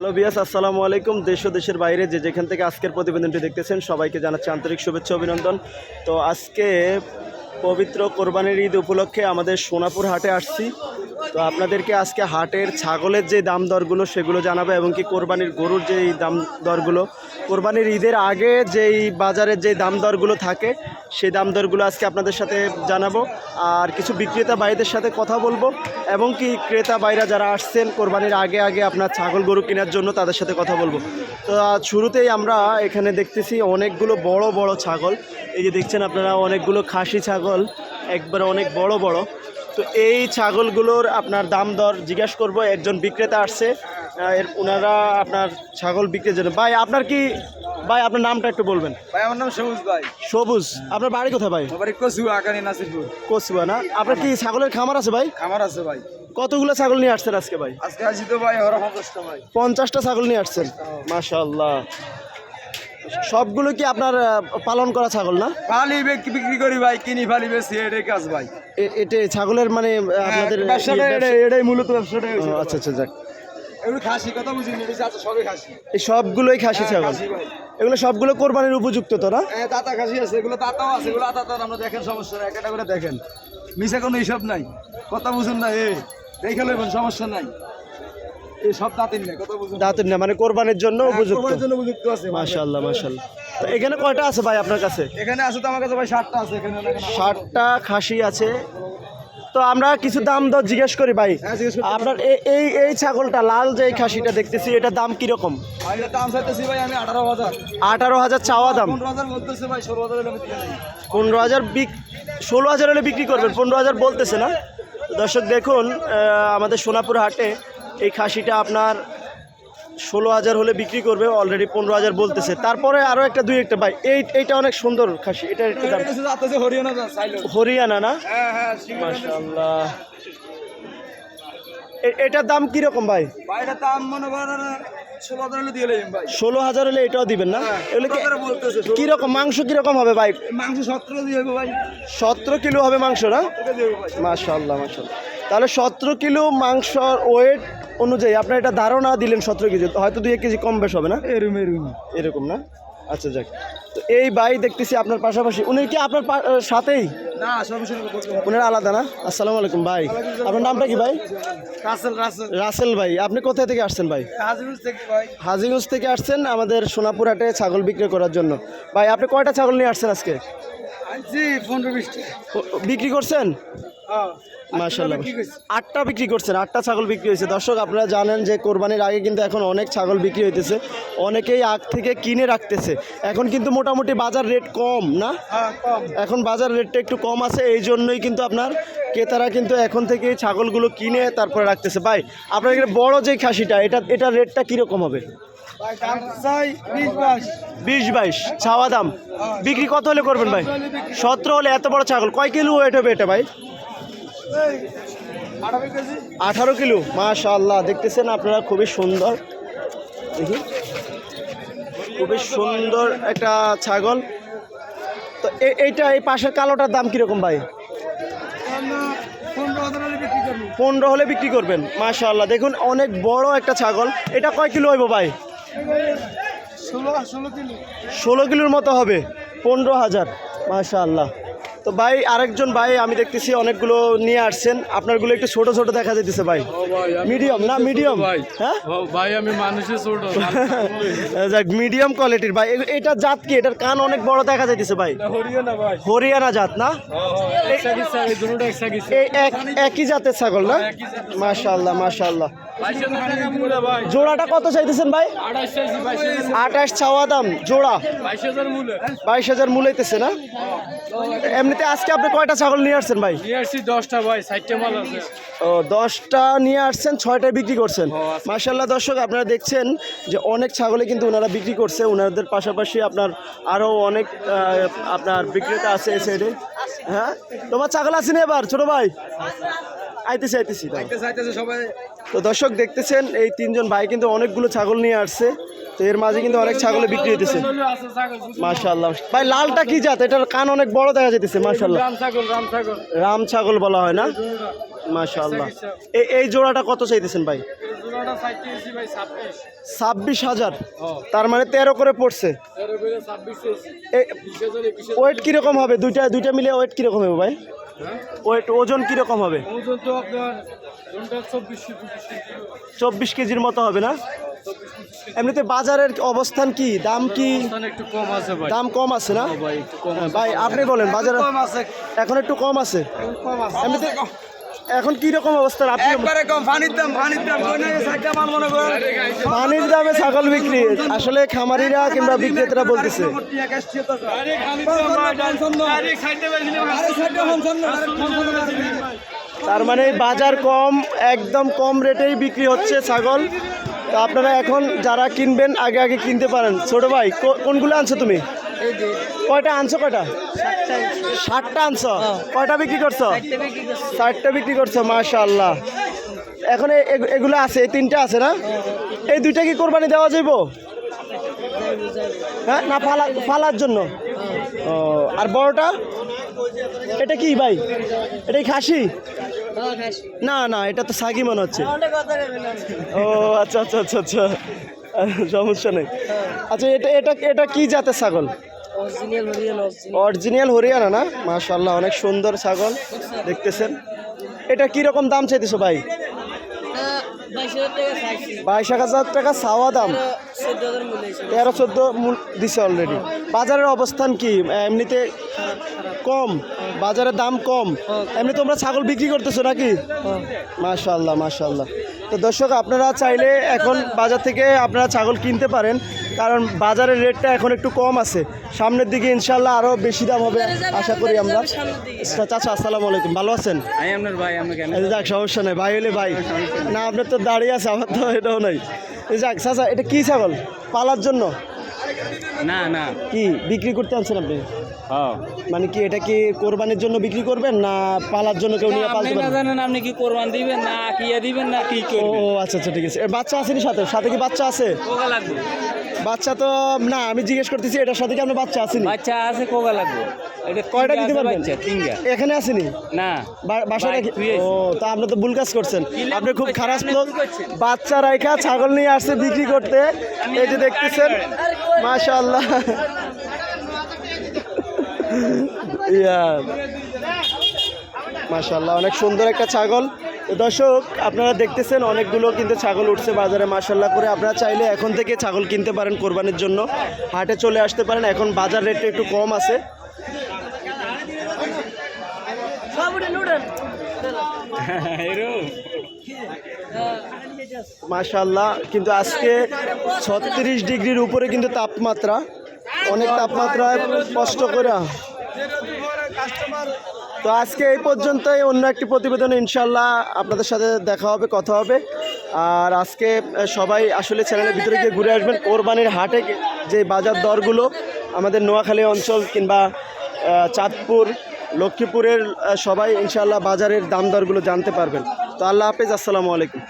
Hello বিয়াস আসসালামু আলাইকুম। দেশ ও দেশের বাইরে যে যেখান থেকে আজকের প্রতিবেদনটি দেখতেছেন, সবাইকে জানাচ্ছি আন্তরিক শুভেচ্ছা, অভিনন্দন। তো আজকে পবিত্র কোরবানির ঈদ উপলক্ষে আমাদের সোনাপুর হাটে আসছি। তো আপনাদেরকে আজকে হাটের ছাগলের যে দাম দরগুলো সেগুলো জানাব এবং কি কোরবানির গরুর যেই দাম দরগুলো, কোরবানির ঈদের আগে যেই বাজারের যে দাম দরগুলো থাকে, সেই দাম দরগুলো আজকে আপনাদের সাথে জানাব। আর কিছু বিক্রেতা ভাইদের সাথে কথা বলব এবং কি ক্রেতা বাইরা যারা আসছেন কোরবানির আগে আগে আপনার ছাগল গরু কেনার জন্য তাদের সাথে কথা বলব। তো শুরুতেই আমরা এখানে দেখতেছি অনেকগুলো বড় বড় ছাগল। এই যে দেখছেন আপনারা অনেকগুলো খাসি ছাগল, একবার অনেক বড় বড়। তো এই ছাগলগুলোর আপনার দাম দর জিজ্ঞাসা করব একজন বিক্রেতা আসছে এর ওনারা আপনার ছাগল বিক্রির জন্য। ভাই আপনার কি ভাই আপনার নামটা একটু বলবেন? ভাই আমার নাম সবুজ ভাই। সবুজ। আপনার বাড়ি কোথায় ভাই? আমার কচু আকানি নাসিরপুর। কসুয়া না? আপনার কি ছাগলের খামার আছে ভাই? খামার আছে ভাই। কতগুলো ছাগল নিয়ে আসছেন আজকে ভাই? আজকে আসি তো ভাই ওরা পঞ্চাশটা ভাই। পঞ্চাশটা ছাগল নিয়ে আসছেন। মাশাল্লাহ সবগুলো কি আপনার পালন করা ছাগল না? ফালি বিক্রি করি ভাই কিনি ফালি বেশি এটাই কাজ ভাই। এটা ছাগলের মানে আপনাদের হ্যাঁ, ইয়ে, এটাই মূলত ব্যবসাটা আচ্ছা আচ্ছা যাক। এগুলো খাসি কথা বুঝি আছে সবই খাসি। এই সবগুলোই খাসি হ্যাঁ, ছাগল? এগুলো সবগুলো কোরবানির উপযুক্ত তো না? হ্যাঁ দাতা খাসি আছে এগুলো দাতাও আছে এগুলো দাতা আমরা দেখেন সমস্যা নাই একটা করে দেখেন। মিশে কোনো হিসাব নাই কথা বুঝুন না এ দেখে লইবেন সমস্যা নাই। দাঁতের না। মানে কোরবানির জন্য উপযুক্ত। কোরবানির জন্য উপযুক্ত। মাশাল্লাহ মাশাল্লাহ তো এখানে কয়টা আছে ভাই আপনার কাছে? এখানে আছে তো আমার কাছে ভাই ষাটটা আছে এখানে। ষাটটা খাসি আছে। তো আমরা কিছু দাম দর জিজ্ঞেস করি ভাই। হ্যাঁ, আপনার এই এই ছাগলটা লাল যে খাসিটা দেখতেছি এটার দাম কীরকম? আঠারো হাজার। চাওয়া দাম। পনেরো হাজার বিক ষোলো হাজার হলে বিক্রি করবেন পনেরো হাজার বলতেছে না। দর্শক দেখুন আমাদের সোনাপুর হাটে এই খাসিটা আপনার ষোলো হাজার হলে বিক্রি করবে অলরেডি পনেরো হাজার বলতেছে। তারপরে আরও একটা দুই একটা ভাই এই এইটা অনেক সুন্দর খাসি এটার একটু দাম। এটা হরিয়ানা হরিয়ানা না? হ্যাঁ হ্যাঁ এ- এটার দাম কীরকম ভাই? ভাই এটার দাম মনে করেন ষোলো হাজার হলে এটাও দিবেন না? হ্যাঁ, এগুলো। কীরকম মাংস কীরকম হবে ভাই? মাংস সতেরো ভাই। সতেরো কিলো হবে মাংস না? মাশাল্লাহ মাশাল্লাহ তাহলে সতেরো কিলো মাংস ওয়েট অনুযায়ী আপনার এটা ধারণা দিলেন সতেরো কেজি হয়তো দুই এক কেজি কম বেশ হবে না? এরুম এরুম। এরকম না? আচ্ছা যাক। তো এই ভাই দেখতেছি আপনার পাশাপাশি উনি কি আপনার পা- সাথেই? না। উনার আলাদা না? আসসালামু আলাইকুম ভাই। আপনার নামটা কি ভাই? রাসেল রাসেল। রাসেল ভাই আপনি কোথা থেকে আসছেন ভাই? হাজিরুল থেকে ভাই। হাজিগঞ্জ থেকে আসছেন আমাদের সোনাপুর হাটে ছাগল বিক্রি করার জন্য। ভাই আপনি কয়টা ছাগল নিয়ে আসছেন আজকে? আনছি পনেরো বিশটা। ও, বিক্রি করছেন? মাশাল্লাহ আটটা বিক্রি করছেন আটটা ছাগল বিক্রি হয়েছে। দর্শক আপনারা জানেন যে কোরবানির আগে কিন্তু এখন অনেক ছাগল বিক্রি হইতেছে। অনেকেই আগ থেকে কিনে রাখতেছে। এখন কিন্তু মোটামুটি বাজার রেট কম না? হ্যাঁ এখন বাজার রেটটা একটু কম আছে এই জন্যই কিন্তু আপনার ক্রেতারা কিন্তু এখন থেকে ছাগলগুলো কিনে তারপরে রাখতেছে। ভাই আপনার এখানে বড় যে খাসিটা এটা এটার রেটটা কীরকম হবে? বিশ বাইশ। ছাওয়া দাম। বিক্রি কত হলে করবেন ভাই? সতেরো হলে এত বড় ছাগল কয় কিলো ওয়েট হবে এটা ভাই? আঠারো কিলো মাশাল্লাহ দেখতেছেন আপনারা, খুবই সুন্দর। দেখি। খুবই সুন্দর একটা ছাগল। তো এইটা, এই পাশের কালোটার দাম কীরকম ভাই? পনেরো হলে বিক্রি করবেন মাশাল্লাহ দেখুন, অনেক বড় একটা ছাগল। এটা কয় কিলো হইব ভাই? ষোলো কিলোর মতো হবে, পনেরো হাজার মাশাল্লাহ তো ভাই আরেকজন ভাই আমি দেখতেছি অনেকগুলো নিয়ে আসছেন। আপনারগুলো একটু ছোট ছোট দেখা যেতেছে ভাই। মিডিয়াম না মিডিয়াম ভাই। হ্যাঁ? ভাই আমি মানুষের ছোট। যাক মিডিয়াম কোয়ালিটির ভাই। এটা জাত কি? এটার কান অনেক বড় দেখা যাইতেছে ভাই। হরিয়ানা ভাই। হরিয়ানা জাত না? একই জাতের ছাগল না? মাশাল্লাহ মাশাল্লাহ জোড়াটা কত চাইতেছেন ভাই? আঠাশ ছাওয়া দাম জোড়া। বাইশ হাজার হাজার মূলাইতেছে না? এমনিতে আজকে আপনি কয়টা ছাগল নিয়ে আসছেন ভাই? দশটা ভাই মাল আছে ও দশটা নিয়ে আসছেন ছয়টায় বিক্রি করছেন। আচ্ছা। মার্শাল্লাহ দর্শক আপনারা দেখছেন যে অনেক ছাগলে কিন্তু ওনারা বিক্রি করছে। ওনাদের পাশাপাশি আপনার আরও অনেক আপনার বিক্রেতা আছে এই সাইডে হ্যাঁ? তোমার ছাগল আছে না এবার ছোটো ভাই? আইতেছি আইতেছি। সবাই। তো দর্শক দেখতেছেন এই তিনজন ভাই কিন্তু অনেকগুলো ছাগল নিয়ে আসছে। তো এর মাঝে কিন্তু অনেক ছাগল বিক্রি হইতেছে। মাশাআল্লাহ। ভাই লালটা কি জাত? এটার কান অনেক বড় দেখা যাইতেছে মাশাআল্লাহ। রাম ছাগল বলা হয় না? মাশাআল্লাহ। এই এই জোড়াটা কত চাইতেছেন ভাই? ছাব্বিশ। হাজার। তার মানে তেরো করে পড়ছে। ওয়েট কীরকম হবে? দুইটা দুইটা মিলে ওয়েট কীরকম হবে ভাই? ওয়েট ওজন কীরকম হবে? ওজন তো আপনার চব্বিশ কেজির মতো হবে না? এমনিতে বাজারের অবস্থান কি? দাম কি? একটু কম আছে ভাই। দাম কম আছে না? ভাই আপনি বলেন বাজারে এখন একটু কম আছে। কম আছে। এমনিতে এখন কি রকম অবস্থা? আপনি একবারে কম পানির দাম পানির দাম মনে করেন। পানির দামে ছাগল বিক্রি। আসলে খামারিরা কিংবা বিক্রেতারা বলতেছে। তার মানে বাজার কম একদম কম রেটেই বিক্রি হচ্ছে ছাগল। তো আপনারা এখন যারা কিনবেন আগে আগে কিনতে পারেন। ছোট ভাই কোনগুলো আনছো তুমি? কয়টা? আনছো কয়টা? ষাটটা আনছো? কয়টা বিক্রি করছ? ষাটটা বিক্রি করছ, মাশাআল্লাহ। এখন এগুলো আছে, এই তিনটা আছে না? এই দুইটা কি কোরবানি দেওয়া যাইব? হ্যাঁ না ফালা ফালার জন্য? ও, আর বড়টা? এটা কি ভাই? এটা খাসি? না না, এটা তো সাগি মনে হচ্ছে। ও আচ্ছা আচ্ছা আচ্ছা আচ্ছা। সমস্যা নেই। আচ্ছা এটা এটা এটা কি জাতের ছাগল? অরিজিনাল হরিয়ানা না? মাশাল্লাহ অনেক সুন্দর ছাগল দেখতেছেন। এটা কি রকম দাম চাইতেছো ভাই? বাইশ এক হাজার টাকা চাওয়া দাম? তেরো চোদ্দ দিছে অলরেডি বাজারের অবস্থান কি? এমনিতে কম বাজারের দাম কম। এমনি তোমরা ছাগল বিক্রি করতেছো নাকি? মাশাল্লাহ মাশাল্লাহ তো দর্শক আপনারা চাইলে এখন বাজার থেকে আপনারা ছাগল কিনতে পারেন। কারণ বাজারের রেটটা এখন একটু কম আছে। সামনের দিকে ইনশাল্লাহ আরও বেশি দাম হবে আশা করি আমরা। আচ্ছা, চাচা আসসালামু আলাইকুম। ভালো আছেন? আমি আপনার ভাই আমি কেন এই যে যাক সমস্যা নেই। ভাই হলে ভাই। না আপনার তো দাঁড়িয়ে আছে আমার তো এটাও নাই। এই যাক চাচা এটা কী ছাগল? পালার জন্য? না না। কি বিক্রি করতে আনছেন আপনি? হ্যাঁ। মানে কি এটা কি কোরবানির জন্য বিক্রি করবেন না পালার জন্য কেউ নিয়ে পালতে না পারবেন জানেন আপনি কি কোরবান দিবেন না কিয়া দিবেন না কি ও করবেন? ও, আচ্ছা আচ্ছা ঠিক আছে। বাচ্চা আসেনি সাথে? সাথে কি বাচ্চা আছে? কোকা লাগবে? বাচ্চা তো না আমি জিজ্ঞেস করতেছি এটার সাথে কি আপনার বাচ্চা আসেনি বাচ্চা আছে কোকা লাগবে? এটা কয়টা দিতে আছে পারবেন? বাচ্চা তিনটা এখানে আসেনি না? বাসা রাখি ও তা আপনি তো ভুল কাজ করছেন। আপনি খুব খারাপ লোক। বাচ্চা রাইখা ছাগল নিয়ে আসছে বিক্রি করতে। এই যে দেখতেছেন। মাশাআল্লাহ। মাশাআল্লাহ, অনেক সুন্দর একটা ছাগল। দর্শক, আপনারা দেখতেছেন অনেকগুলো কিন্তু ছাগল উঠছে বাজারে মাশাল্লাহ করে। আপনারা চাইলে এখন থেকে ছাগল কিনতে পারেন কোরবানির জন্য। হাটে চলে আসতে পারেন, এখন বাজার রেটটা একটু কম আছে। মাশাল্লাহ কিন্তু আজকে ছত্রিশ ডিগ্রির উপরে কিন্তু তাপমাত্রা। অনেক তাপমাত্রায় কষ্ট করে তো আজকে এই পর্যন্তই, অন্য একটি প্রতিবেদন ইনশাল্লাহ আপনাদের সাথে দেখা হবে, কথা হবে। আর আজকে সবাই আসলে চ্যানেলের ভিতরে গিয়ে ঘুরে আসবেন। কোরবানির হাটে যে বাজার দরগুলো আমাদের নোয়াখালী অঞ্চল কিংবা চাঁদপুর, লক্ষ্মীপুরের সবাই ইনশাল্লাহ বাজারের দাম দরগুলো জানতে পারবেন। তো আল্লাহ হাফেজ, আসসালামু আলাইকুম।